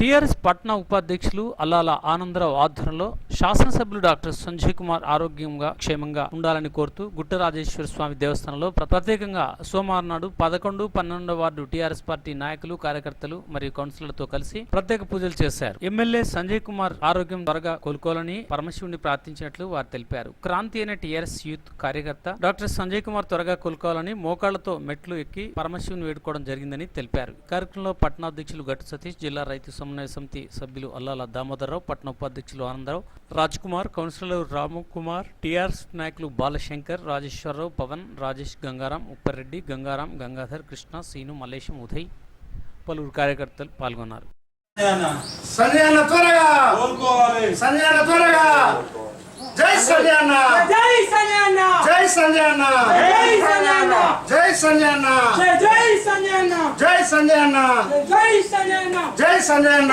TRS Patna ఉపాధ్యక్షులు అల్లాల ఆనందరావు ఆధ్వర్యంలో శాసనసభ్యులు డాక్టర్ సంజయ్ కుమార్ ఆరోగ్యంగా క్షేమంగా ఉండాలని కోరుతూ గుట్ట రాజేశ్వర స్వామి దేవస్థానంలో ప్రత్యేకంగా సోమవారం నాడు పదకొండు పన్నెండవ వార్డు టీఆర్ఎస్ పార్టీ నాయకులు కార్యకర్తలు మరియు కౌన్సిలర్లతో కలిసి ప్రత్యేక పూజలు చేశారు. ఎమ్మెల్యే సంజయ్ కుమార్ ఆరోగ్యం త్వరగా కోలుకోవాలని పరమశివుని ప్రార్థించినట్లు వారు తెలిపారు. క్రాంతి అనే టీఆర్ఎస్ యూత్ కార్యకర్త డాక్టర్ సంజయ్ కుమార్ త్వరగా కోలుకోవాలని మోకాళ్ళతో మెట్లు ఎక్కి పరమశివుని వేడుకోవడం జరిగిందని తెలిపారు. కార్యక్రమంలో పట్టణాధ్యక్షులు గట్టు సతీష్ జిల్లా రైతు సమన్వయ సమితి సభ్యులు అల్లాల దామోదరరావు పట్టణ ఉపాధ్యక్షులు ఆనందరావు కుమార్ కౌన్సిలర్ రాము కుమార్ టీఆర్ఎస్ నాయకులు బాలశంకర్ రాజేశ్వరరావు పవన్ రాజేష్ గంగారాం ఉప్పరెడ్డి గంగారాం గంగాధర్ కృష్ణ సీను మల్లేశం ఉదయ్ పలువురు కార్యకర్తలు పాల్గొన్నారు. జై సంజయ్ అన్న జై సంజయ్ అన్న జై సంజయ్ అన్న జై సంజయ్ అన్న జై సంజయ్ అన్న జై జై సంజయ్ అన్న జై సంజయ్ అన్న జై సంజయ్ అన్న జై సంజయ్ అన్న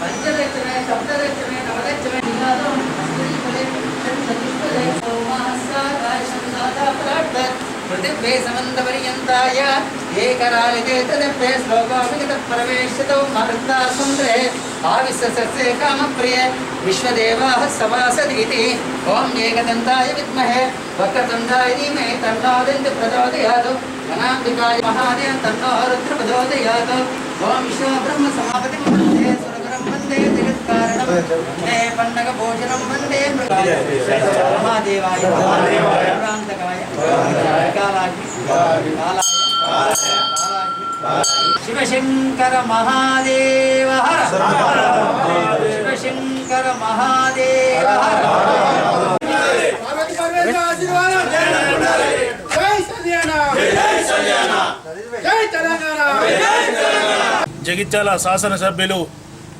పంచదక్షమే సప్తదక్షమే నవదక్షమే అస్తన్మనే నినాదం कृतिभ्ये समन्तपर्यन्ताय एकरालितेतदभ्ये श्लोको विगतप्रवेशितौ मारुतासुन्दरे आविश्वसस्य कामप्रिये विश्वदेवाः सभासद् इति ॐ एकदन्ताय विद्महे वक्रतुण्डाय धीमहि तन्नादन्त प्रचोदयात् धनाम्बिकाय महादेव तन्नो रुद्रप्रचोदयात् ॐ विश्वब्रह्मसमापतिं वंदे सुरगुरं वंदे जगत्कारणं वंदे पण्डकभोजनं वंदे मृगाय महादेवाय प्रांत శివశంకర మహాదేవ శివశంకర మహాదేవ జగిత్యాల శాసనసభ్యులు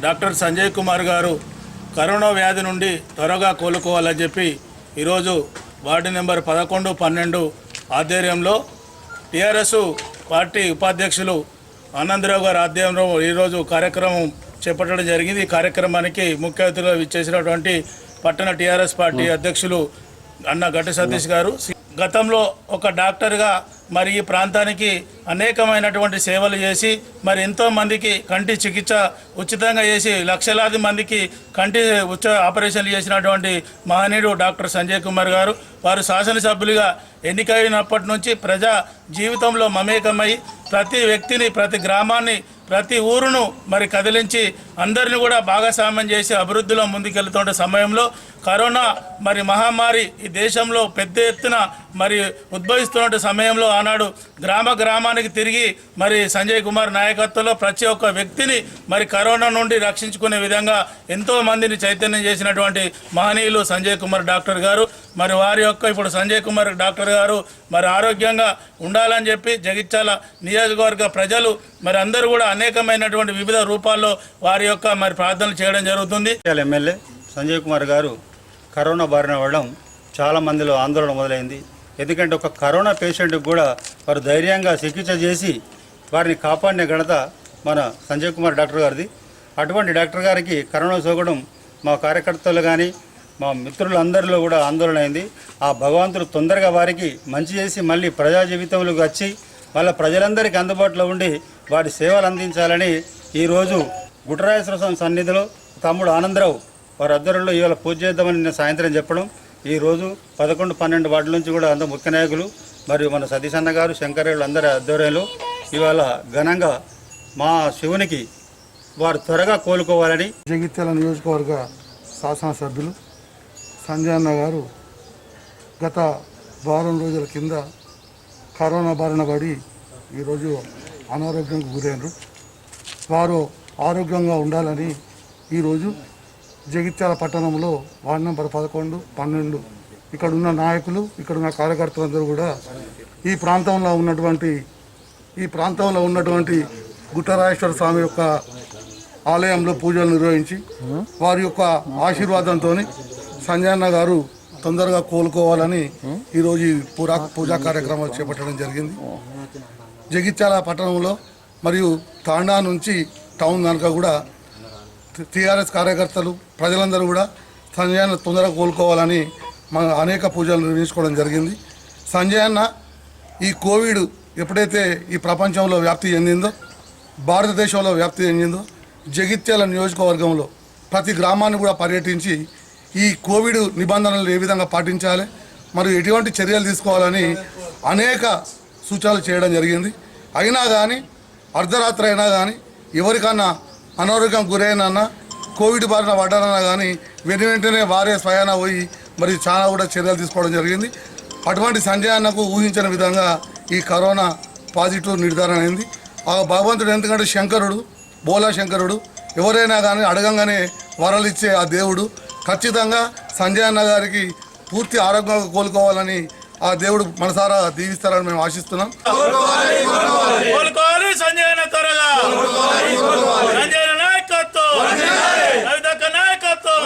డాక్టర్ సంజయ్ కుమార్ గారు కరోనా వ్యాధి నుండి త్వరగా కోలుకోవాలని చెప్పి ఈరోజు వార్డు నెంబర్ పదకొండు పన్నెండు ఆధ్వర్యంలో టీఆర్ఎస్ పార్టీ ఉపాధ్యక్షులు ఆనందరావు గారి ఆధ్వర్యంలో ఈరోజు కార్యక్రమం చేపట్టడం జరిగింది. ఈ కార్యక్రమానికి ముఖ్య అతిథిగా విచ్చేసినటువంటి పట్టణ టీఆర్ఎస్ పార్టీ అధ్యక్షులు అన్న గట్టి సతీష్ గారు గతంలో ఒక డాక్టర్గా మరి ఈ ప్రాంతానికి అనేకమైనటువంటి సేవలు చేసి మరి ఎంతోమందికి కంటి చికిత్స ఉచితంగా చేసి లక్షలాది మందికి కంటి ఉచ ఆపరేషన్లు చేసినటువంటి మహనీయుడు డాక్టర్ సంజయ్ కుమార్ గారు వారు శాసనసభ్యులుగా ఎన్నికైనప్పటి నుంచి ప్రజా జీవితంలో మమేకమై ప్రతి వ్యక్తిని ప్రతి గ్రామాన్ని ప్రతి ఊరును మరి కదిలించి అందరిని కూడా భాగస్వామ్యం చేసి అభివృద్ధిలో ముందుకెళ్తున్న సమయంలో కరోనా మరి మహమ్మారి ఈ దేశంలో పెద్ద ఎత్తున మరి ఉద్భవిస్తున్న సమయంలో ఆనాడు గ్రామ గ్రామానికి తిరిగి మరి సంజయ్ కుమార్ నాయకత్వంలో ప్రతి ఒక్క వ్యక్తిని మరి కరోనా నుండి రక్షించుకునే విధంగా ఎంతో మందిని చైతన్యం చేసినటువంటి మహనీయులు సంజయ్ కుమార్ డాక్టర్ గారు. మరి వారి యొక్క ఇప్పుడు సంజయ్ కుమార్ డాక్టర్ గారు మరి ఆరోగ్యంగా ఉండాలని చెప్పి జగిత్యాల నియోజకవర్గ ప్రజలు మరి అందరూ కూడా అనేకమైనటువంటి వివిధ రూపాల్లో వారి యొక్క మరి ప్రార్థనలు చేయడం జరుగుతుంది. ఎమ్మెల్యే సంజయ్ కుమార్ గారు కరోనా బారిన పడడం చాలా మందిలో ఆందోళన మొదలైంది. ఎందుకంటే ఒక కరోనా పేషెంట్కి కూడా వారు ధైర్యంగా చికిత్స చేసి వారిని కాపాడిన ఘనత మన సంజయ్ కుమార్ డాక్టర్ గారిది. అటువంటి డాక్టర్ గారికి కరోనా సోకడం మా కార్యకర్తలు కానీ మా మిత్రులందరిలో కూడా ఆందోళన అయింది. ఆ భగవంతుడు తొందరగా వారికి మంచి చేసి మళ్ళీ ప్రజా జీవితంలోకి వచ్చి వాళ్ళ ప్రజలందరికీ అందుబాటులో ఉండి వారి సేవలు అందించాలని ఈరోజు గుట్టరాజేశ్వర స్వామి సన్నిధిలో తమ్ముడు ఆనందరావు వారి ఆధ్వర్యంలో ఇవాళ పూజ చేద్దామని నిన్న సాయంత్రం చెప్పడం. ఈరోజు పదకొండు పన్నెండు వార్డుల నుంచి కూడా అందరు ముఖ్య నాయకులు మరియు మన సతీష్ అన్న గారు శంకరేళ్ళు అందరి ఆధ్వర్యంలో ఇవాళ ఘనంగా మా శివునికి వారు త్వరగా కోలుకోవాలని జగిత్యాల నియోజకవర్గ శాసనసభ్యులు సంజయ్ అన్న గారు గత వారం రోజుల కింద కరోనా బారిన పడి ఈరోజు అనారోగ్యంకు గురైనరు. వారు ఆరోగ్యంగా ఉండాలని ఈరోజు జగిత్యాల పట్టణంలో వార్డు నెంబర్ పదకొండు పన్నెండు ఇక్కడ ఉన్న నాయకులు ఇక్కడ ఉన్న కార్యకర్తలందరూ కూడా ఈ ప్రాంతంలో ఉన్నటువంటి ఈ ప్రాంతంలో ఉన్నటువంటి గుట్టరాజేశ్వర స్వామి యొక్క ఆలయంలో పూజలు నిర్వహించి వారి యొక్క ఆశీర్వాదంతో సంజయన్న గారు తొందరగా కోలుకోవాలని ఈరోజు ఈ పూరా పూజా కార్యక్రమాలు చేపట్టడం జరిగింది. జగిత్యాల పట్టణంలో మరియు తాండా నుంచి టౌన్ కనుక కూడా టీఆర్ఎస్ కార్యకర్తలు ప్రజలందరూ కూడా సంజయ్ అన్న తొందరగా కోలుకోవాలని మన అనేక పూజలు నిర్వహించుకోవడం జరిగింది. సంజయ్ అన్న ఈ కోవిడ్ ఎప్పుడైతే ఈ ప్రపంచంలో వ్యాప్తి చెందిందో భారతదేశంలో వ్యాప్తి చెందిందో జగిత్యాల నియోజకవర్గంలో ప్రతి గ్రామాన్ని కూడా పర్యటించి ఈ కోవిడ్ నిబంధనలు ఏ విధంగా పాటించాలి మరియు ఎటువంటి చర్యలు తీసుకోవాలని అనేక సూచనలు చేయడం జరిగింది. అయినా కానీ అర్ధరాత్రి అయినా కానీ ఎవరికన్నా అనారోగ్యం గురైనా కోవిడ్ బారిన పడ్డారన్నా కానీ వెను వెంటనే వారే స్వయాన పోయి మరి చాలా కూడా చర్యలు తీసుకోవడం జరిగింది. అటువంటి సంజయ్ అన్నకు ఊహించిన విధంగా ఈ కరోనా పాజిటివ్ నిర్ధారణ అయింది. ఆ భగవంతుడు ఎందుకంటే శంకరుడు బోలా శంకరుడు ఎవరైనా కానీ అడగంగానే వరలిచ్చే ఆ దేవుడు ఖచ్చితంగా సంజయ్ అన్న గారికి పూర్తి ఆరోగ్యంగా కోలుకోవాలని ఆ దేవుడు మనసారా దీవిస్తారని మేము ఆశిస్తున్నాం. నాయకత్వం. నాయకత్వం.